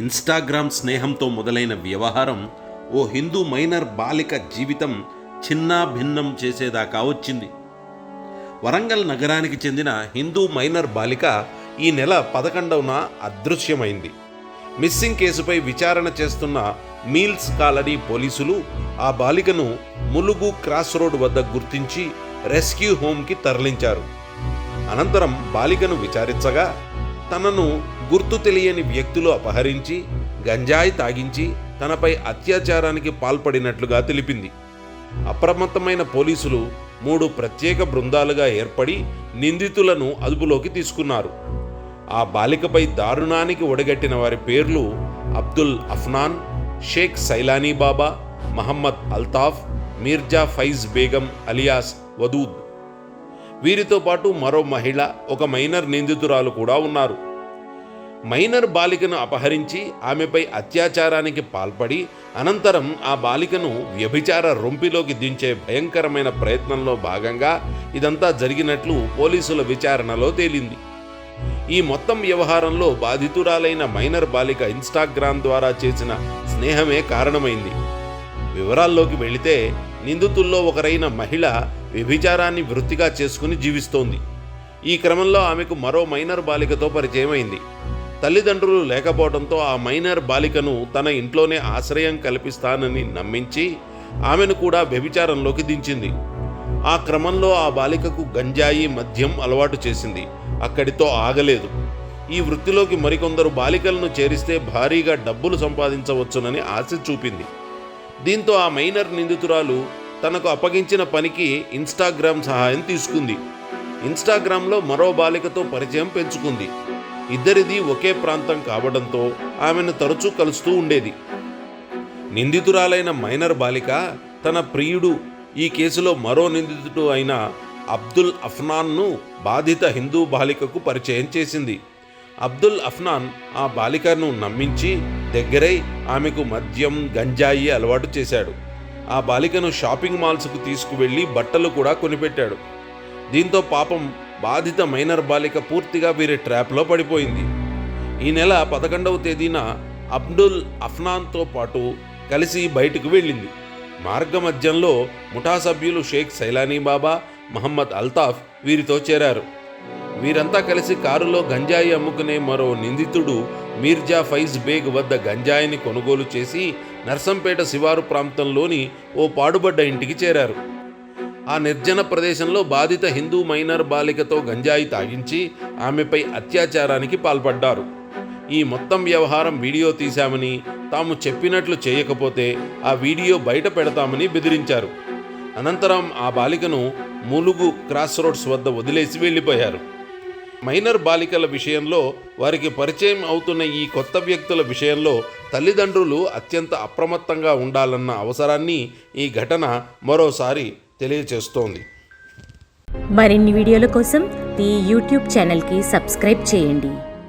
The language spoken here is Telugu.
ఇన్స్టాగ్రామ్ స్నేహంతో మొదలైన వ్యవహారం ఓ హిందూ మైనర్ బాలిక జీవితం చిన్నా భిన్నం చేసేదాకా వచ్చింది. వరంగల్ నగరానికి చెందిన హిందూ మైనర్ బాలిక ఈ నెల పదకొండవన అదృశ్యమైంది. మిస్సింగ్ కేసుపై విచారణ చేస్తున్న మీల్స్ కాలనీ పోలీసులు ఆ బాలికను ములుగు క్రాస్ రోడ్ వద్ద గుర్తించి రెస్క్యూ హోమ్కి తరలించారు. అనంతరం బాలికను విచారించగా తనను గుర్తు తెలియని వ్యక్తులు అపహరించి గంజాయి తాగించి తనపై అత్యాచారానికి పాల్పడినట్లుగా తెలిపింది. అప్రమత్తమైన పోలీసులు మూడు ప్రత్యేక బృందాలుగా ఏర్పడి నిందితులను అదుపులోకి తీసుకున్నారు. ఆ బాలికపై దారుణానికి ఒడగట్టిన వారి పేర్లు అబ్దుల్ అఫ్నాన్ షేక్ సైలానీ బాబా మహమ్మద్ అల్తాఫ్ మీర్జా ఫైజ్ బేగం అలియాస్ వదూద్. వీరితో పాటు మరో మహిళ ఒక మైనర్ నిందితురాలు కూడా ఉన్నారు. మైనర్ బాలికను అపహరించి ఆమెపై అత్యాచారానికి పాల్పడి అనంతరం ఆ బాలికను వ్యభిచార రొంపిలోకి దించే భయంకరమైన ప్రయత్నంలో భాగంగా ఇదంతా జరిగినట్లు పోలీసుల విచారణలో తేలింది. ఈ మొత్తం వ్యవహారంలో బాధితురాలైన మైనర్ బాలిక ఇన్స్టాగ్రామ్ ద్వారా చేసిన స్నేహమే కారణమైంది. వివరాల్లోకి వెళితే నిందితుల్లో ఒకరైన మహిళ వ్యభిచారాన్ని వృత్తిగా చేసుకుని జీవిస్తోంది. ఈ క్రమంలో ఆమెకు మరో మైనర్ బాలికతో పరిచయమైంది. తల్లిదండ్రులు లేకపోవడంతో ఆ మైనర్ బాలికను తన ఇంట్లోనే ఆశ్రయం కల్పిస్తానని నమ్మించి ఆమెను కూడా వ్యభిచారంలోకి దించింది. ఆ క్రమంలో ఆ బాలికకు గంజాయి మద్యం అలవాటు చేసింది. అక్కడితో ఆగలేదు. ఈ వృత్తిలోకి మరికొందరు బాలికలను చేరిస్తే భారీగా డబ్బులు సంపాదించవచ్చునని ఆశ చూపింది. దీంతో ఆ మైనర్ నిందితురాలు తనకు అప్పగించిన పనికి ఇన్స్టాగ్రామ్ సహాయం తీసుకుంది. ఇన్స్టాగ్రామ్లో మరో బాలికతో పరిచయం పెంచుకుంది. ఇద్దరిది ఒకే ప్రాంతం కావడంతో ఆమెను తరచూ కలుస్తూ ఉండేది. నిందితురాలైన మైనర్ బాలిక తన ప్రియుడు ఈ కేసులో మరో నిందితుడు అయిన అబ్దుల్ అఫ్నాన్ను బాధిత హిందూ బాలికకు పరిచయం చేసింది. అబ్దుల్ అఫ్నాన్ ఆ బాలికను నమ్మించి దగ్గరై ఆమెకు మద్యం గంజాయి అలవాటు చేశాడు. ఆ బాలికను షాపింగ్ మాల్స్కు తీసుకువెళ్ళి బట్టలు కూడా కొనిపెట్టాడు. దీంతో పాపం బాధిత మైనర్ బాలిక పూర్తిగా వీరి ట్రాప్లో పడిపోయింది. ఈ నెల పదకొండవ తేదీన అబ్దుల్ అఫ్నాన్తో పాటు కలిసి బయటకు వెళ్ళింది. మార్గమధ్యంలో ముఠా సభ్యులు షేక్ సైలానీ బాబా మహమ్మద్ అల్తాఫ్ వీరితో చేరారు. వీరంతా కలిసి కారులో గంజాయి అమ్ముకునే మరో నిందితుడు మీర్జా ఫైజ్ బేగ్ వద్ద గంజాయిని కొనుగోలు చేసి నర్సంపేట శివారు ప్రాంతంలోని ఓ పాడుబడ్డ ఇంటికి చేరారు. ఆ నిర్జన ప్రదేశంలో బాధిత హిందూ మైనర్ బాలికతో గంజాయి తాగించి ఆమెపై అత్యాచారానికి పాల్పడ్డారు. ఈ మొత్తం వ్యవహారం వీడియో తీశామని తాము చెప్పినట్లు చేయకపోతే ఆ వీడియో బయట పెడతామని బెదిరించారు. అనంతరం ఆ బాలికను ములుగు క్రాస్ రోడ్స్ వద్ద వదిలేసి వెళ్ళిపోయారు. మైనర్ బాలికల విషయంలో వారికి పరిచయం అవుతున్న ఈ కొత్త వ్యక్తుల విషయంలో తల్లిదండ్రులు అత్యంత అప్రమత్తంగా ఉండాలన్న అవసరాన్ని ఈ ఘటన మరోసారి తెలియచేస్తోంది మరిన్ని వీడియోల కోసం ఈ యూట్యూబ్ ఛానల్కి సబ్స్క్రైబ్ చేయండి.